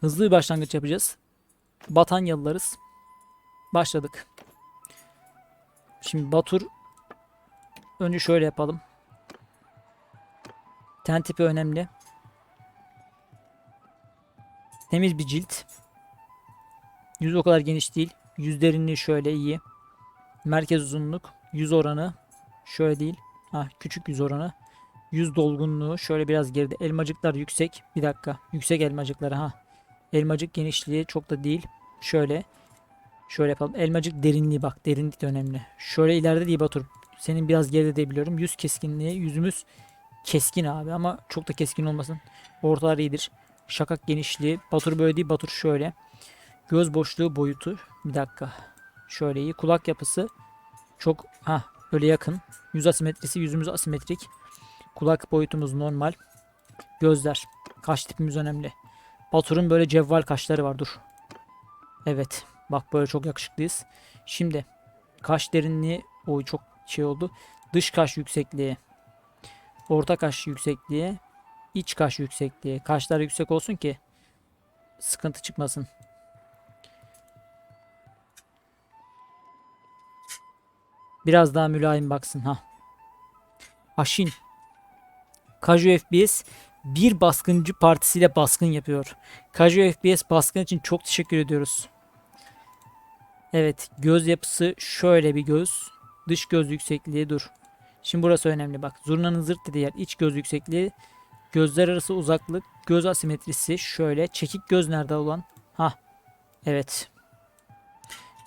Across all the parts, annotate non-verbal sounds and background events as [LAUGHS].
Hızlı bir başlangıç yapacağız. Batanyalılarız. Başladık. Şimdi Batur önce şöyle yapalım. Ten tipi önemli. Temiz bir cilt. Yüz o kadar geniş değil. Yüz derinliği şöyle iyi. Merkez uzunluk. Yüz oranı şöyle değil. Ha, küçük yüz oranı. Yüz dolgunluğu şöyle biraz geride. Elmacıklar yüksek. Bir dakika. Yüksek elmacıkları ha. Elmacık genişliği çok da değil. Şöyle. Şöyle yapalım. Elmacık derinliği bak. Derinlik de önemli. Şöyle ileride değil Batur. Senin biraz geride de biliyorum. Yüz keskinliği. Yüzümüz keskin abi ama çok da keskin olmasın. Ortalar iyidir. Şakak genişliği. Batur böyle değil. Batur şöyle. Göz boşluğu boyutu. Bir dakika. Şöyle iyi. Kulak yapısı çok ha böyle yakın. Yüz asimetrisi. Yüzümüz asimetrik. Kulak boyutumuz normal. Gözler. Kaş tipimiz önemli. Batur'un böyle cevval kaşları var. Dur. Evet. Bak böyle çok yakışıklıyız. Şimdi kaş derinliği o çok şey oldu. Dış kaş yüksekliği. Orta kaş yüksekliği. iç kaş yüksekliği. Kaşlar yüksek olsun ki sıkıntı çıkmasın. Biraz daha mülayim baksın ha. Aşin. Kaju FPS bir baskıncı partisiyle baskın yapıyor. Kaju FPS baskın için çok teşekkür ediyoruz. Evet göz yapısı şöyle bir göz. Dış göz yüksekliği dur. Şimdi burası önemli bak. Zurnanın zırt dediği yer iç göz yüksekliği. Gözler arası uzaklık. Göz asimetrisi şöyle. Çekik göz nerede olan? Ha. Evet.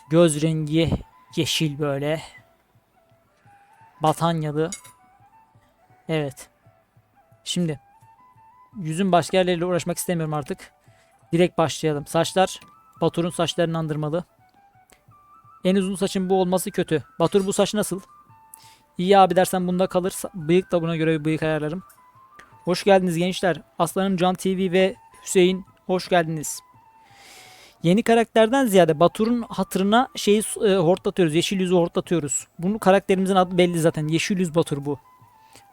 Göz rengi yeşil böyle. Batanyalı. Evet. Şimdi yüzün başka yerleriyle uğraşmak istemiyorum artık. Direkt başlayalım. Saçlar Batur'un saçlarını andırmalı. En uzun saçın bu olması kötü. Batur bu saç nasıl? İyi abi dersen bunda kalır. Bıyık da buna göre bir bıyık ayarlarım. Hoş geldiniz gençler. Aslanım Can TV ve Hüseyin hoş geldiniz. Yeni karakterden ziyade Batur'un hatırına şeyi e, hortlatıyoruz. Yeşil yüzü hortlatıyoruz. Bunun karakterimizin adı belli zaten. Yeşil yüz Batur bu.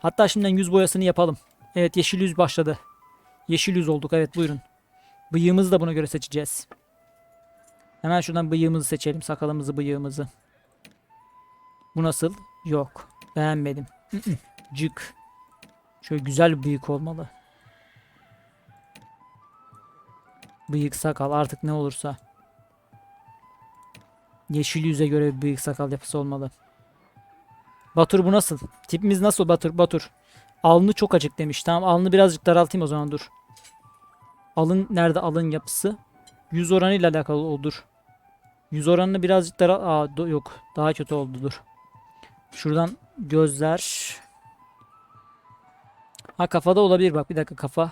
Hatta şimdiden yüz boyasını yapalım. Evet yeşil yüz başladı. Yeşil yüz olduk evet buyurun. Bıyığımızı da buna göre seçeceğiz. Hemen şuradan bıyığımızı seçelim. Sakalımızı bıyığımızı. Bu nasıl? Yok. Beğenmedim. [CLEARS THROAT] Cık. Şöyle güzel bir bıyık olmalı. Bıyık sakal artık ne olursa. Yeşil yüze göre bir bıyık sakal yapısı olmalı. Batur bu nasıl? Tipimiz nasıl Batur? Batur. Alnı çok açık demiş. Tamam alnı birazcık daraltayım o zaman dur. Alın nerede alın yapısı? Yüz oranıyla alakalı olur. Yüz oranını birazcık daral... Aa do- yok. Daha kötü oldu dur. Şuradan gözler. Ha kafada olabilir bak bir dakika kafa.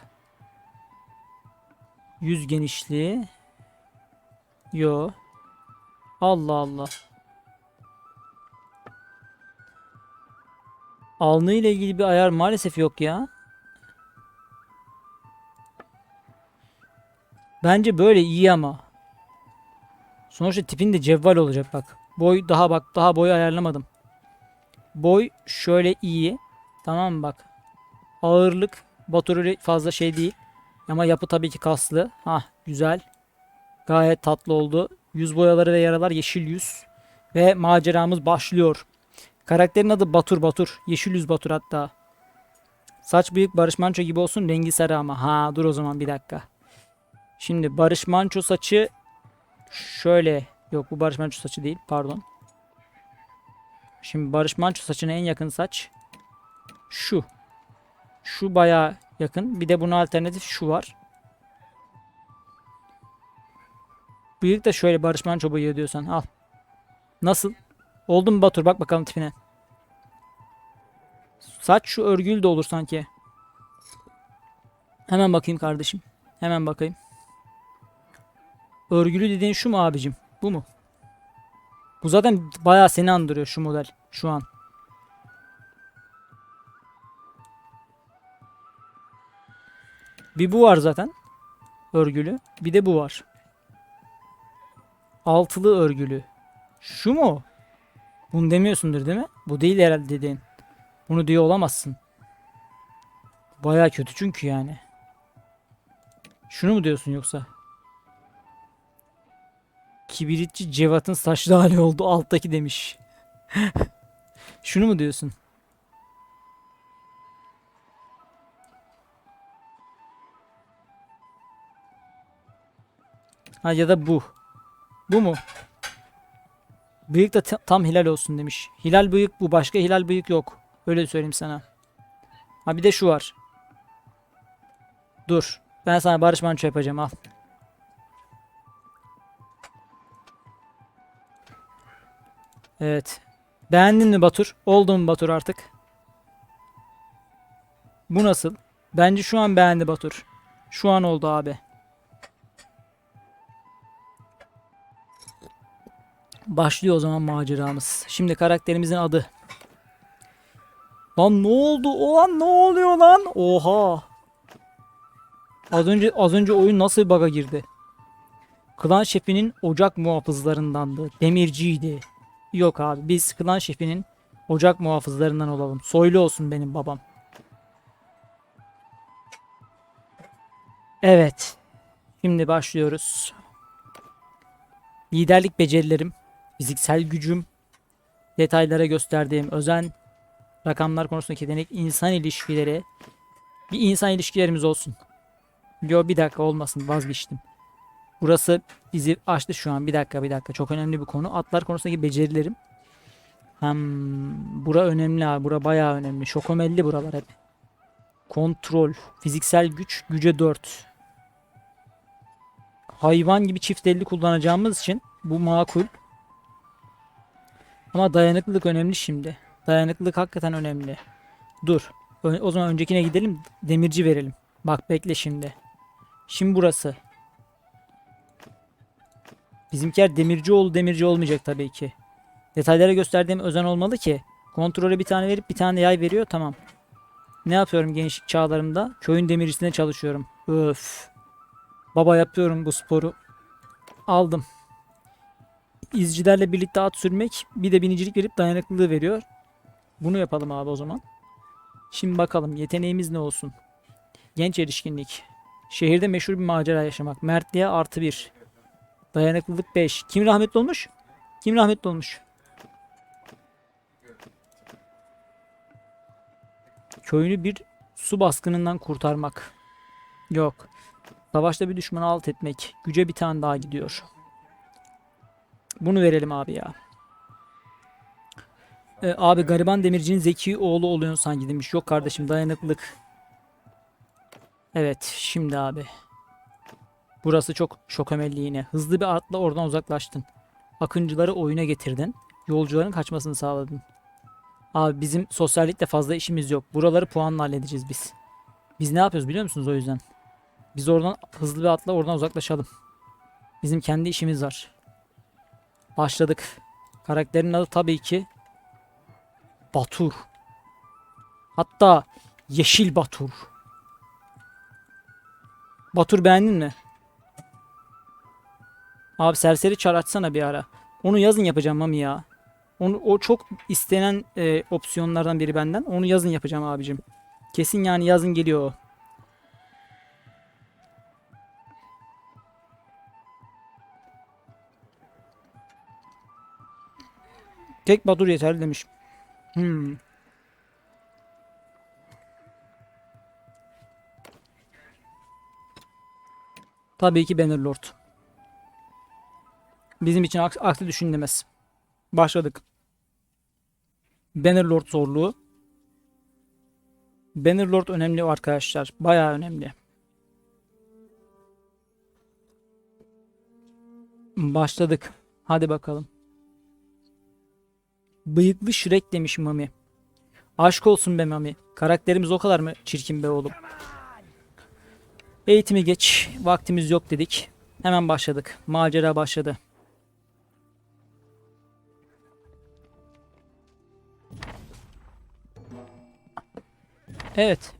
Yüz genişliği. Yo. Allah Allah. Alnı ile ilgili bir ayar maalesef yok ya. Bence böyle iyi ama. Sonuçta tipin de cevval olacak bak. Boy daha bak daha boy ayarlamadım. Boy şöyle iyi. Tamam bak. Ağırlık Batur öyle fazla şey değil. Ama yapı tabii ki kaslı. Ha güzel. Gayet tatlı oldu. Yüz boyaları ve yaralar yeşil yüz. Ve maceramız başlıyor. Karakterin adı Batur Batur. Yeşil yüz Batur hatta. Saç büyük Barış Manço gibi olsun rengi sarı ama. Ha dur o zaman bir dakika. Şimdi Barış Manço saçı şöyle. Yok bu Barış Manço saçı değil pardon. Şimdi Barış Manço saçına en yakın saç şu. Şu baya yakın. Bir de buna alternatif şu var. Bıyık da şöyle Barış Manço bıyığı diyorsan al. Nasıl? Oldu mu Batur? Bak bakalım tipine. Saç şu örgülü de olur sanki. Hemen bakayım kardeşim. Hemen bakayım. Örgülü dediğin şu mu abicim? Bu mu? Bu zaten bayağı seni andırıyor şu model. Şu an. Bir bu var zaten. Örgülü. Bir de bu var. Altılı örgülü. Şu mu? Bunu demiyorsundur değil mi? Bu değil herhalde dediğin. Bunu diyor olamazsın. Baya kötü çünkü yani. Şunu mu diyorsun yoksa? Kibritçi Cevat'ın saçlı hali oldu alttaki demiş. [LAUGHS] Şunu mu diyorsun? Ha ya da bu. Bu mu? Bıyık da ta- tam hilal olsun demiş. Hilal bıyık bu. Başka hilal bıyık yok. Öyle söyleyeyim sana. Ha bir de şu var. Dur. Ben sana Barış Manço yapacağım al. Evet. Beğendin mi Batur? Oldu mu Batur artık? Bu nasıl? Bence şu an beğendi Batur. Şu an oldu abi. Başlıyor o zaman maceramız. Şimdi karakterimizin adı. Lan ne oldu? Ulan ne oluyor lan? Oha. Az önce az önce oyun nasıl bir bug'a girdi? Klan şefinin ocak muhafızlarındandı. Demirciydi. Yok abi biz klan şefinin ocak muhafızlarından olalım. Soylu olsun benim babam. Evet. Şimdi başlıyoruz. Liderlik becerilerim, fiziksel gücüm, detaylara gösterdiğim özen, rakamlar konusundaki yetenek, insan ilişkileri. Bir insan ilişkilerimiz olsun. Yo bir dakika olmasın vazgeçtim. Burası bizi açtı şu an. Bir dakika bir dakika. Çok önemli bir konu. Atlar konusundaki becerilerim. Hmm, bura önemli abi. Bura bayağı önemli. Şokomelli buralar hep. Kontrol. Fiziksel güç. Güce 4. Hayvan gibi çift elli kullanacağımız için bu makul. Ama dayanıklılık önemli şimdi. Dayanıklılık hakikaten önemli. Dur. O zaman öncekine gidelim. Demirci verelim. Bak bekle şimdi. Şimdi burası. Bizimkiler demirci ol demirci olmayacak tabii ki. Detaylara gösterdiğim özen olmalı ki. Kontrole bir tane verip bir tane yay veriyor tamam. Ne yapıyorum gençlik çağlarımda? Köyün demircisinde çalışıyorum. Öf. Baba yapıyorum bu sporu. Aldım. İzcilerle birlikte at sürmek bir de binicilik verip dayanıklılığı veriyor. Bunu yapalım abi o zaman. Şimdi bakalım yeteneğimiz ne olsun? Genç erişkinlik. Şehirde meşhur bir macera yaşamak. Mertliğe artı bir. Dayanıklılık 5. Kim rahmetli olmuş? Kim rahmetli olmuş? Köyünü bir su baskınından kurtarmak. Yok. Savaşta bir düşmanı alt etmek. Güce bir tane daha gidiyor. Bunu verelim abi ya. Ee, abi gariban demircinin zeki oğlu oluyorsun sanki demiş. Yok kardeşim dayanıklılık. Evet şimdi abi. Burası çok şokamelli yine. Hızlı bir atla oradan uzaklaştın. Akıncıları oyuna getirdin. Yolcuların kaçmasını sağladın. Abi bizim sosyallikle fazla işimiz yok. Buraları puanla halledeceğiz biz. Biz ne yapıyoruz biliyor musunuz o yüzden? Biz oradan hızlı bir atla oradan uzaklaşalım. Bizim kendi işimiz var. Başladık. Karakterin adı tabii ki Batur. Hatta Yeşil Batur. Batur beğendin mi? Abi serseri çar açsana bir ara. Onu yazın yapacağım Mami ya. Onu, o çok istenen e, opsiyonlardan biri benden. Onu yazın yapacağım abicim. Kesin yani yazın geliyor o. Tek Batur yeterli demiş. Hmm. Tabii ki Bannerlord. Bizim için aks- aksi düşünülemez. Başladık. Bannerlord zorluğu. Bannerlord önemli arkadaşlar. Bayağı önemli. Başladık. Hadi bakalım. Bıyıklı Shrek demiş Mami. Aşk olsun be Mami. Karakterimiz o kadar mı çirkin be oğlum? Eğitimi geç. Vaktimiz yok dedik. Hemen başladık. Macera başladı. Evet.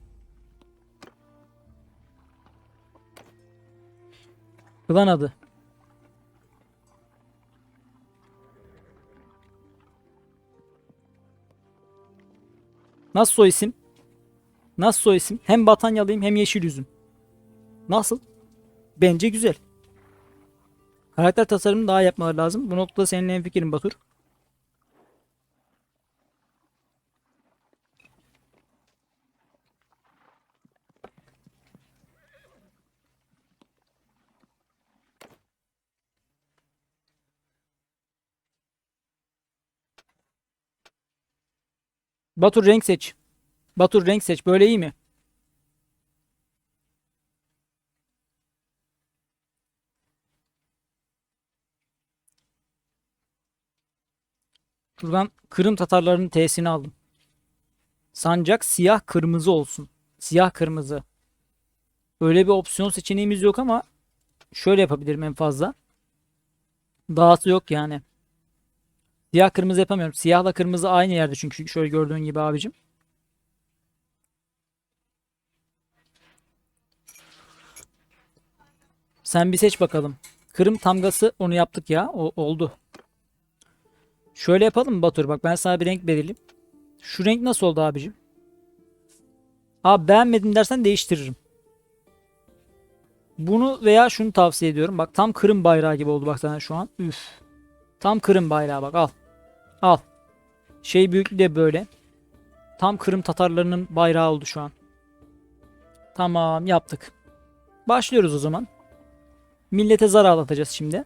Klan adı. Nasıl soy isim? Nasıl soy isim? Hem Batanyalıyım hem yeşil yüzüm. Nasıl? Bence güzel. Karakter tasarımını daha yapmaları lazım. Bu noktada seninle en fikrim Batur. Batur renk seç. Batur renk seç. Böyle iyi mi? Şuradan Kırım Tatarlarının T'sini aldım. Sancak siyah kırmızı olsun. Siyah kırmızı. Öyle bir opsiyon seçeneğimiz yok ama şöyle yapabilirim en fazla. Dahası yok yani. Siyah kırmızı yapamıyorum. Siyahla kırmızı aynı yerde çünkü şöyle gördüğün gibi abicim. Sen bir seç bakalım. Kırım tamgası onu yaptık ya. O oldu. Şöyle yapalım mı Batur? Bak ben sana bir renk belirleyeyim. Şu renk nasıl oldu abicim? Abi beğenmedim dersen değiştiririm. Bunu veya şunu tavsiye ediyorum. Bak tam Kırım bayrağı gibi oldu bak sana şu an. Üf. Tam Kırım bayrağı bak al. Al. Şey büyüklüğü de böyle. Tam Kırım Tatarlarının bayrağı oldu şu an. Tamam yaptık. Başlıyoruz o zaman. Millete zar ağlatacağız şimdi.